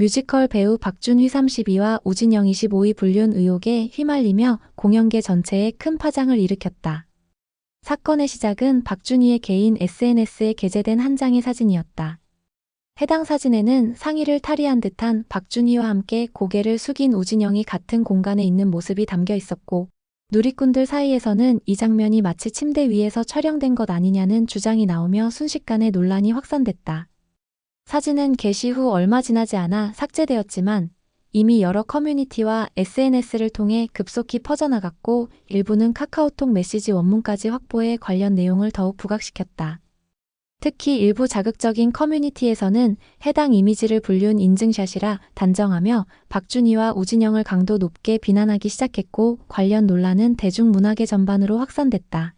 뮤지컬 배우 박준휘 32와 우진영 25위 불륜 의혹에 휘말리며 공연계 전체에 큰 파장을 일으켰다. 사건의 시작은 박준희의 개인 SNS에 게재된 한 장의 사진이었다. 해당 사진에는 상의를 탈의한 듯한 박준희와 함께 고개를 숙인 우진영이 같은 공간에 있는 모습이 담겨 있었고, 누리꾼들 사이에서는 이 장면이 마치 침대 위에서 촬영된 것 아니냐는 주장이 나오며 순식간에 논란이 확산됐다. 사진은 게시 후 얼마 지나지 않아 삭제되었지만 이미 여러 커뮤니티와 SNS를 통해 급속히 퍼져나갔고 일부는 카카오톡 메시지 원문까지 확보해 관련 내용을 더욱 부각시켰다. 특히 일부 자극적인 커뮤니티에서는 해당 이미지를 불륜 인증샷이라 단정하며 박준희와 우진영을 강도 높게 비난하기 시작했고 관련 논란은 대중문화계 전반으로 확산됐다.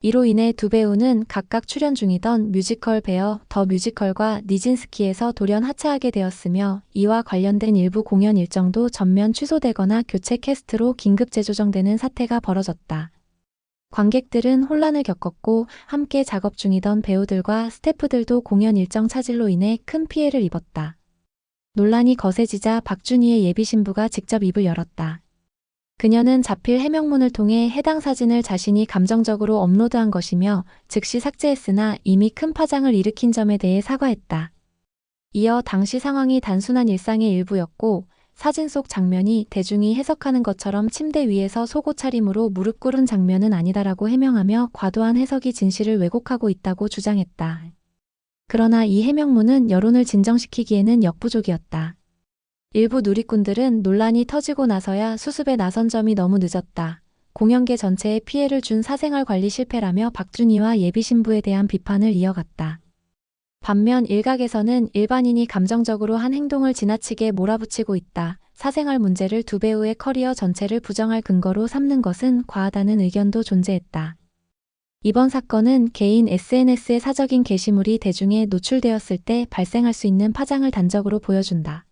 이로 인해 두 배우는 각각 출연 중이던 뮤지컬 베어 더 뮤지컬과 니진스키에서 돌연 하차하게 되었으며 이와 관련된 일부 공연 일정도 전면 취소되거나 교체 캐스트로 긴급 재조정되는 사태가 벌어졌다. 관객들은 혼란을 겪었고 함께 작업 중이던 배우들과 스태프들도 공연 일정 차질로 인해 큰 피해를 입었다. 논란이 거세지자 박준희의 예비 신부가 직접 입을 열었다. 그녀는 자필 해명문을 통해 해당 사진을 자신이 감정적으로 업로드한 것이며 즉시 삭제했으나 이미 큰 파장을 일으킨 점에 대해 사과했다. 이어 당시 상황이 단순한 일상의 일부였고 사진 속 장면이 대중이 해석하는 것처럼 침대 위에서 속옷 차림으로 무릎 꿇은 장면은 아니다라고 해명하며 과도한 해석이 진실을 왜곡하고 있다고 주장했다. 그러나 이 해명문은 여론을 진정시키기에는 역부족이었다. 일부 누리꾼들은 논란이 터지고 나서야 수습에 나선 점이 너무 늦었다. 공연계 전체에 피해를 준 사생활 관리 실패라며 박준희와 예비 신부에 대한 비판을 이어갔다. 반면 일각에서는 일반인이 감정적으로 한 행동을 지나치게 몰아붙이고 있다. 사생활 문제를 두 배우의 커리어 전체를 부정할 근거로 삼는 것은 과하다는 의견도 존재했다. 이번 사건은 개인 SNS의 사적인 게시물이 대중에 노출되었을 때 발생할 수 있는 파장을 단적으로 보여준다.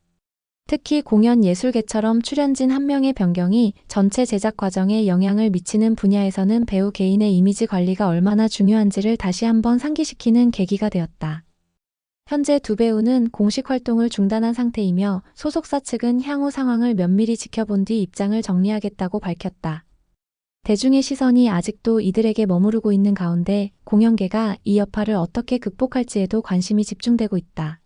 특히 공연 예술계처럼 출연진 한 명의 변경이 전체 제작 과정에 영향을 미치는 분야에서는 배우 개인의 이미지 관리가 얼마나 중요한지를 다시 한번 상기시키는 계기가 되었다. 현재 두 배우는 공식 활동을 중단한 상태이며 소속사 측은 향후 상황을 면밀히 지켜본 뒤 입장을 정리하겠다고 밝혔다. 대중의 시선이 아직도 이들에게 머무르고 있는 가운데 공연계가 이 여파를 어떻게 극복할지에도 관심이 집중되고 있다.